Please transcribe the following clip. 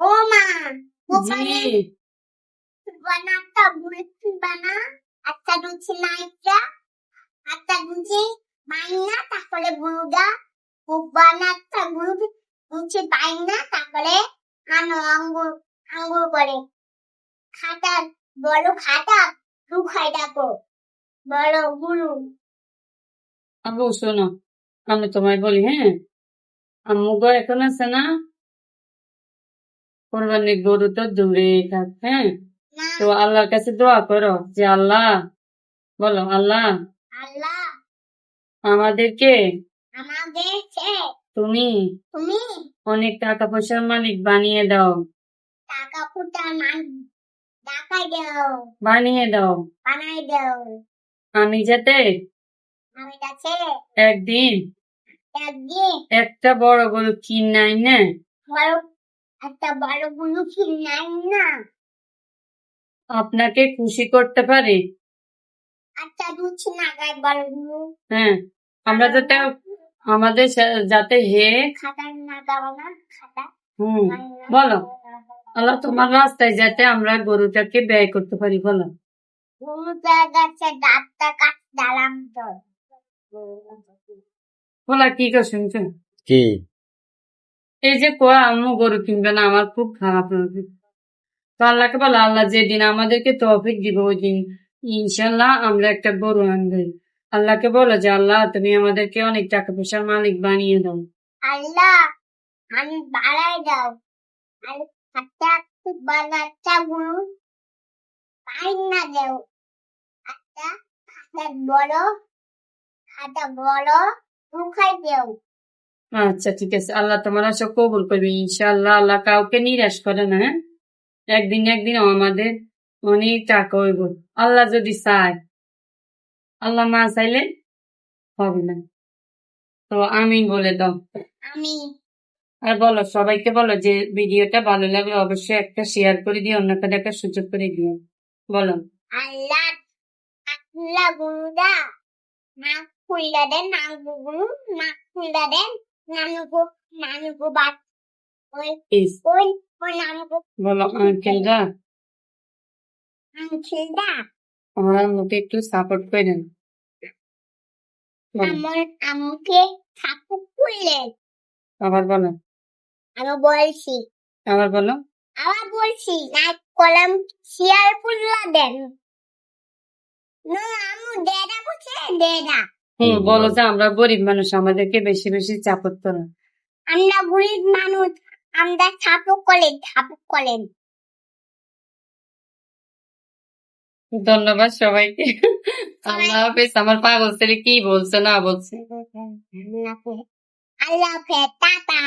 ও মা জি। বানাটা বানা নাইটা মাইনা বুড়ুগা বাইনা তারপরে আনো আঙ্গুর আঙ্গুর করে। খাটা বড় খাটা দু খাই ডাকো বড় গুরু। আবু শোনো আমি তোমায় বলি হ্যাঁ? আম্মু গো এখন আছে না? কোরবানির গরু তো দূরে থাক হ্যাঁ তো আল্লাহর কাছে দোয়া করো যে আল্লাহ বলো আল্লাহ আল্লাহ। আমাদেরকে আমাদেরকে তুমি তুমি অনেক টাকা পয়সার মালিক বানিয়ে দাও। টাকা ফুটা টাকা দাও। বানিয়ে দাও। বানাই দাও। আমি যাতে আমি একদিন একদিন একটা বড় গরু কিনাই না বড় একটা বড়গুলো কিনাই না। আপনাকে খুশি করতে পারি? একটা দুধ নাগায় বড়গুলো হ্যাঁ আমরা যাতে আমাদের যাতে হে খাতা নাগাবো না খাতা হুম বলো। আল্লাহ তোমার রাস্তায় যাতে আমরা গরুটাকে ব্যয় করতে পারি বলো। গরুটা গাছে দাঁতটা কাট দালাম তো। বলা কি করে শুনছো? কি? এই যে কোয়া, আম্মু গরু কিনবে না, আমার খুব খারাপ লাগে। তো আল্লাহকে বলো, আল্লাহ যেদিন আমাদেরকে তৌফিক দিব ওই দিন ইনশাল্লাহ আমরা একটা গরু আনবে। আল্লাহকে বলো যে, আল্লাহ, তুমি আমাদেরকে অনেক টাকা পয়সার মালিক বানিয়ে দাও। আল্লাহ, আমি বাড়াই দাও। বানাচ্ছা বড় বড় দেও। আচ্ছা ঠিক আছে। আল্লাহ তোমার আশা কবুল করবে ইনশাল্লাহ আল্লাহ কাউকে নিরাশ করে না হ্যাঁ? একদিন একদিন আমাদের অনেক টাকা হইব। আল্লাহ যদি চায় আল্লাহ না চাইলে হবে না। তো আমিন বলে দাও। আমি আর বলো সবাইকে বলো যে ভিডিওটা ভালো লাগলে অবশ্যই একটা শেয়ার করে দিও অন্যকে দেখার সুযোগ করে দিও। বলো। আল্লাহ আল্লাহ গুরুদা নাক খুললা দেন নাক গুরু নাক খুললা দেন। নানুকু নানুকু বাট ওই প্লিজ ওই ওই নানুকু বলো আঙ্কেলরা আমার আম্মুকে একটু সাপোর্ট করেন বলো আমার আমাকে ঠাকুর খুললেন আবার বলো আমি বলছি আবার বলো আবার বলছি নাক কলম শেয়ার দেন না আমু বলছে হুম বলো বলো। যে আমরা গরিব মানুষ আমাদেরকে বেশি বেশি চাপ হতো না। আমরা গরিব মানুষ আমরা চাপ করেন চাপ করেন ধন্যবাদ সবাইকে। আল্লাহ হাফেজ আমার পাগল ছেলে কি বলছে না বলছে। আল্লাহ হাফেজ টাটা।